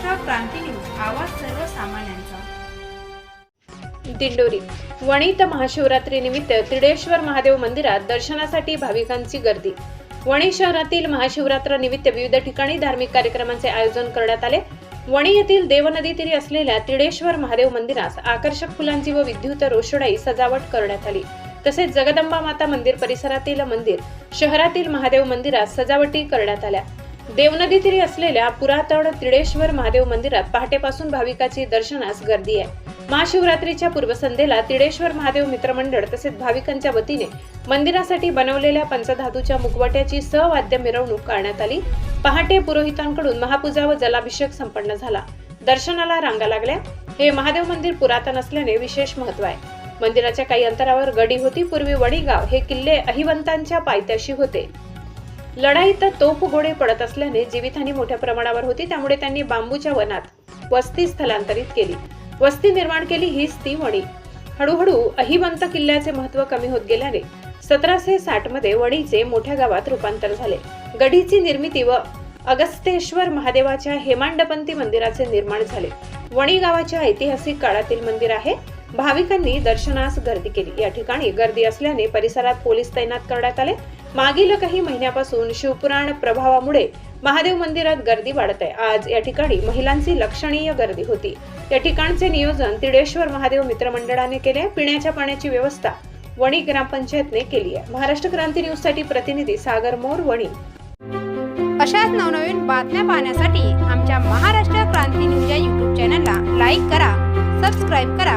क्रांती news आवाज सर्वसामान्यांचा. दिंडोरी. वणीत महाशिवरात्री निमित्त तिडेश्वर महादेव मंदिरात दर्शनासाठी भाविकांची गर्दी. वणी शहरातील महाशिवरात्र निमित्त विविध ठिकाणी धार्मिक कार्यक्रमांचे आयोजन करण्यात आले. वणी येथील देवनदी तीरी असलेल्या तिडेश्वर महादेव मंदिरास आकर्षक फुलांची व विद्युत रोषणाई सजावट करण्यात आली. तसेच जगदंबा माता मंदिर परिसरातील मंदिर शहरातील महादेव मंदिरात सजावटी करण्यात आल्या. देवनदी तीरी असलेल्या पुरातन तिडेश्वर महादेव मंदिरात पहाटेपासून भाविकाची दर्शनास गर्दी आहे. महाशिवरात्रीच्या पूर्वसंध्येला तिडेश्वर महादेव मित्रमंडळ तसेच भाविकांच्या वतीने मंदिरासाठी बनवलेल्या पंचधातूच्या मुखवट्याची सवाद्य मिरवणूक करण्यात आली. पहाटे पुरोहितांकडून महापूजा व जलाभिषेक संपन्न झाला. दर्शनाला रांगा लागल्या. हे महादेव मंदिर पुरातन असल्याने विशेष महत्त्व आहे. मंदिराच्या काही अंतरावर गडी होती. पूर्वी वडीगाव हे किल्ले अहिवंतांच्या पायथ्याशी होते. लढाईत तोफ गोळे पडत असल्याने जीवितहानी मोठ्या प्रमाणावर होती त्यामुळे त्यांनी बांबूच्या वनात वस्ती स्थलांतरित केली. वस्ती निर्माण केली हीच ती वणी. हळूहळू अहिवंत किल्ल्याचे महत्त्व कमी होत गेल्याने सतराशे साठमध्ये वणीचे मोठ्या गावात रूपांतर झाले. गडीची निर्मिती व अगस्तेश्वर महादेवाच्या हेमांडपंथी मंदिराचे निर्माण झाले. वणी गावाच्या ऐतिहासिक काळातील मंदिर आहे. भाविकांनी दर्शनास गर्दी केली. या ठिकाणी गर्दी असल्याने परिसरात पोलीस तैनात करण्यात आले. मागील काही महिन्यापासून शिवपुराण प्रभावामुळे महादेव मंदिरात गर्दी वाढत आहे. आज या ठिकाणी महिलांची लक्षणीय गर्दी होती. या ठिकाणचे नियोजन तिडेश्वर महादेव मित्रमंडळाने केले. पिण्याच्या पाण्याची व्यवस्था वणी ग्रामपंचायतने केली आहे. महाराष्ट्र क्रांती न्यूजसाठी प्रतिनिधी सागर मोर वणी. अशाच नवनवीन बातम्या पाहण्यासाठी आमच्या महाराष्ट्र क्रांती न्यूज या युट्यूब चॅनलला लाईक करा सबस्क्राईब करा